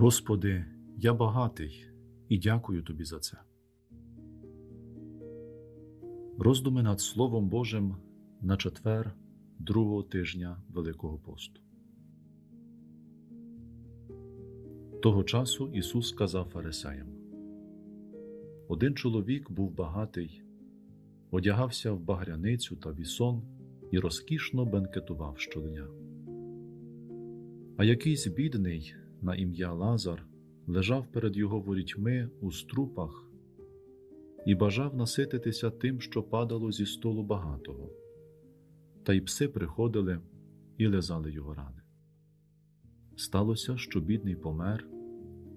Господи, я багатий і дякую Тобі за це. Роздуми над Словом Божим на четвер другого тижня Великого посту. Того часу Ісус сказав фарисеям: Один чоловік був багатий, одягався в багряницю та вісон і розкішно бенкетував щодня. А якийсь бідний на ім'я Лазар лежав перед його ворітьми у струпах і бажав насититися тим, що падало зі столу багатого, та й пси приходили і лизали його рани. Сталося, що бідний помер,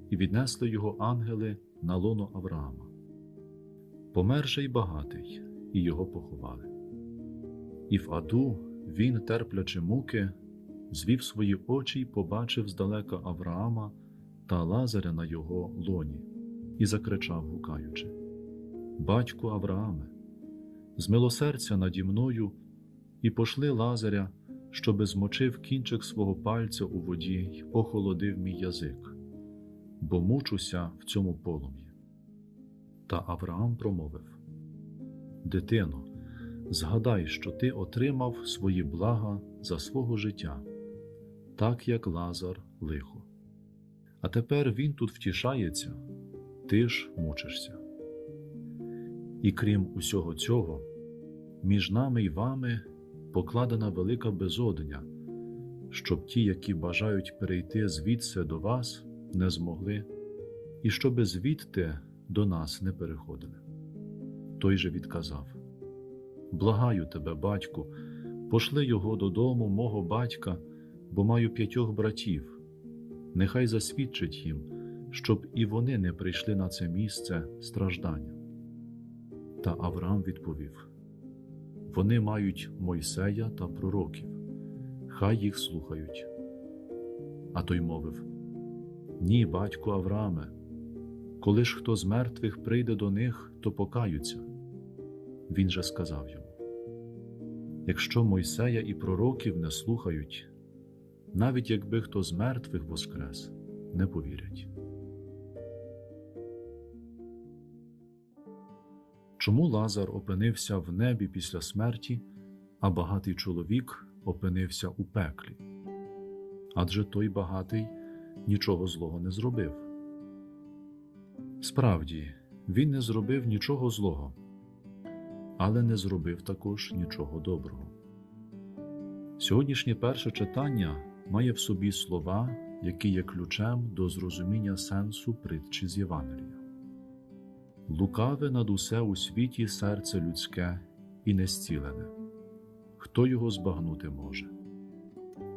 і віднесли його ангели на лоно Авраама. Помер же й багатий, і його поховали. І в аду він, терплячи муки, звів свої очі й побачив здалека Авраама та Лазаря на його лоні, і закричав, гукаючи: Батьку Аврааме, змилосердя наді мною, і пошли Лазаря, щоби змочив кінчик свого пальця у воді й охолодив мій язик, бо мучуся в цьому полум'ї. Та Авраам промовив: Дитино, згадай, що ти отримав свої блага за свого життя, так як Лазар лихо. А тепер він тут втішається, ти ж мучишся. І крім усього цього, між нами й вами покладена велика безодня, щоб ті, які бажають перейти звідси до вас, не змогли, і щоби звідти до нас не переходили. Той же відказав: Благаю тебе, батьку, пошли його додому, мого батька, бо маю п'ятьох братів. Нехай засвідчить їм, щоб і вони не прийшли на це місце страждання. Та Авраам відповів: Вони мають Мойсея та пророків, хай їх слухають. А той мовив: Ні, батьку Аврааме, коли ж хто з мертвих прийде до них, то покаються. Він же сказав йому: Якщо Мойсея і пророків не слухають, навіть якби хто з мертвих воскрес, не повірять. Чому Лазар опинився в небі після смерті, а багатий чоловік опинився у пеклі? Адже той багатий нічого злого не зробив. Справді, він не зробив нічого злого, але не зробив також нічого доброго. Сьогоднішнє перше читання має в собі слова, які є ключем до зрозуміння сенсу притчі з Євангелія. Лукаве над усе у світі серце людське і незцілене. Хто його збагнути може?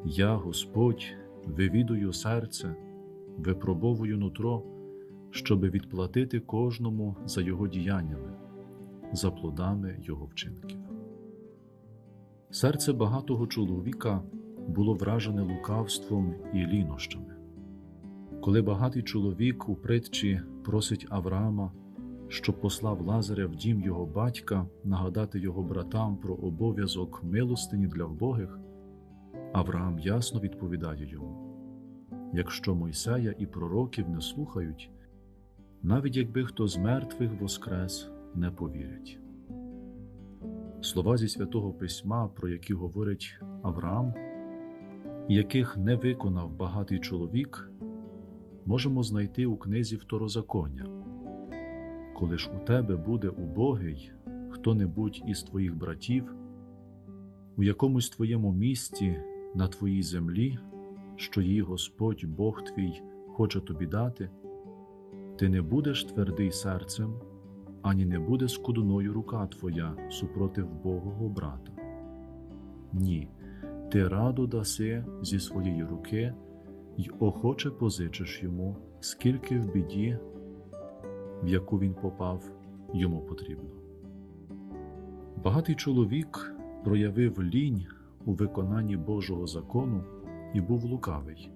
Я, Господь, вивідую серце, випробовую нутро, щоби відплатити кожному за його діяннями, за плодами його вчинків. Серце багатого чоловіка було вражене лукавством і лінощами. Коли багатий чоловік у притчі просить Авраама, щоб послав Лазаря в дім його батька нагадати його братам про обов'язок милостині для вбогих, Авраам ясно відповідає йому: якщо Мойсея і пророків не слухають, навіть якби хто з мертвих воскрес не повірять. Слова зі святого письма, про які говорить Авраам, яких не виконав багатий чоловік, можемо знайти у книзі Второзаконня. Коли ж у тебе буде убогий хто-небудь із твоїх братів, у якомусь твоєму місті на твоїй землі, що її Господь Бог твій хоче тобі дати, ти не будеш твердий серцем, ані не буде скудною рука твоя супротив Богого брата. Ні, ти радо даси зі своєї руки й охоче позичиш йому, скільки в біді, в яку він попав, йому потрібно. Багатий чоловік проявив лінь у виконанні Божого закону і був лукавий,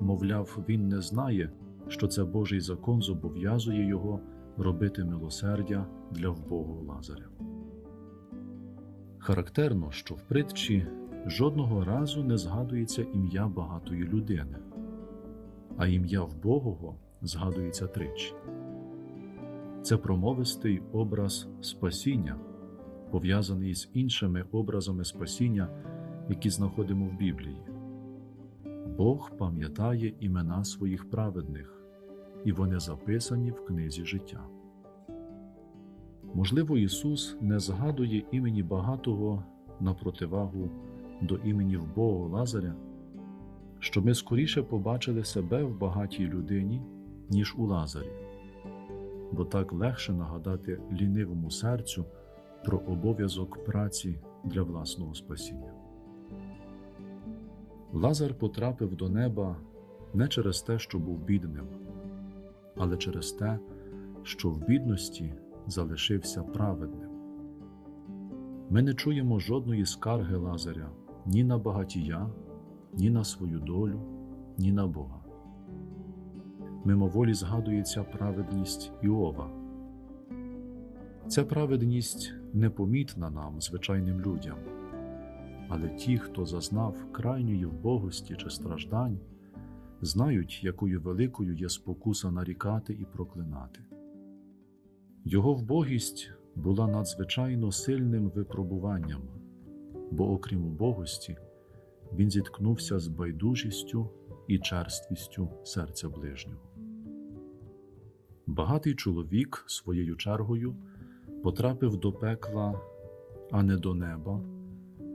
мовляв, він не знає, що це Божий закон зобов'язує його робити милосердя для вбогого Лазаря. Характерно, що в притчі жодного разу не згадується ім'я багатої людини, а ім'я вбогого згадується тричі. Це промовистий образ спасіння, пов'язаний з іншими образами спасіння, які знаходимо в Біблії. Бог пам'ятає імена своїх праведних, і вони записані в книзі життя. Можливо, Ісус не згадує імені багатого на противагу до імені вбогого Лазаря, щоб ми скоріше побачили себе в багатій людині, ніж у Лазарі, бо так легше нагадати лінивому серцю про обов'язок праці для власного спасіння. Лазар потрапив до неба не через те, що був бідним, але через те, що в бідності залишився праведним. Ми не чуємо жодної скарги Лазаря ні на багатія, ні на свою долю, ні на Бога. Мимоволі згадується праведність Іова. Ця праведність непомітна нам, звичайним людям, але ті, хто зазнав крайньої вбогості чи страждань, знають, якою великою є спокуса нарікати і проклинати. Його вбогість була надзвичайно сильним випробуванням, бо, окрім убогості, він зіткнувся з байдужістю і черствістю серця ближнього. Багатий чоловік своєю чергою потрапив до пекла, а не до неба,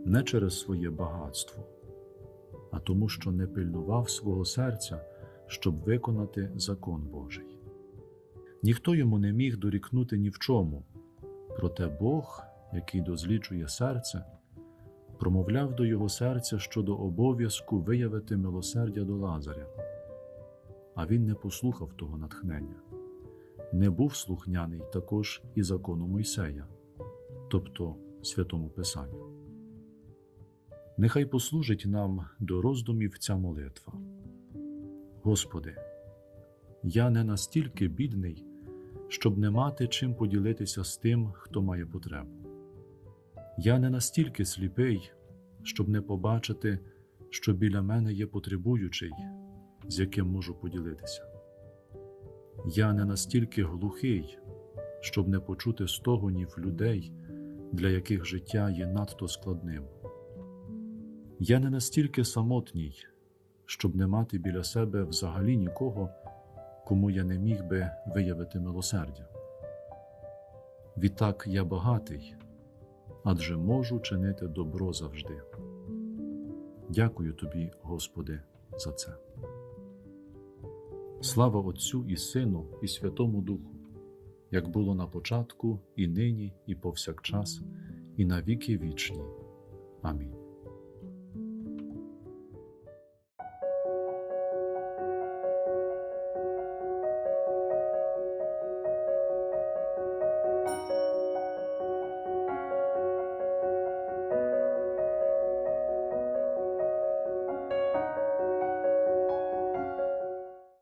не через своє багатство, а тому, що не пильнував свого серця, щоб виконати закон Божий. Ніхто йому не міг дорікнути ні в чому, проте Бог, який дозлічує серце, промовляв до його серця щодо обов'язку виявити милосердя до Лазаря. А він не послухав того натхнення, не був слухняний також і закону Мойсея, тобто святому Писанню. Нехай послужить нам до роздумів ця молитва. Господи, я не настільки бідний, щоб не мати чим поділитися з тим, хто має потребу. Я не настільки сліпий, щоб не побачити, що біля мене є потребуючий, з яким можу поділитися. Я не настільки глухий, щоб не почути стогонів людей, для яких життя є надто складним. Я не настільки самотній, щоб не мати біля себе взагалі нікого, кому я не міг би виявити милосердя. Відтак я багатий, адже можу чинити добро завжди. Дякую тобі, Господи, за це. Слава Отцю і Сину, і Святому Духу, як було на початку, і нині, і повсякчас, і на віки вічні. Амінь.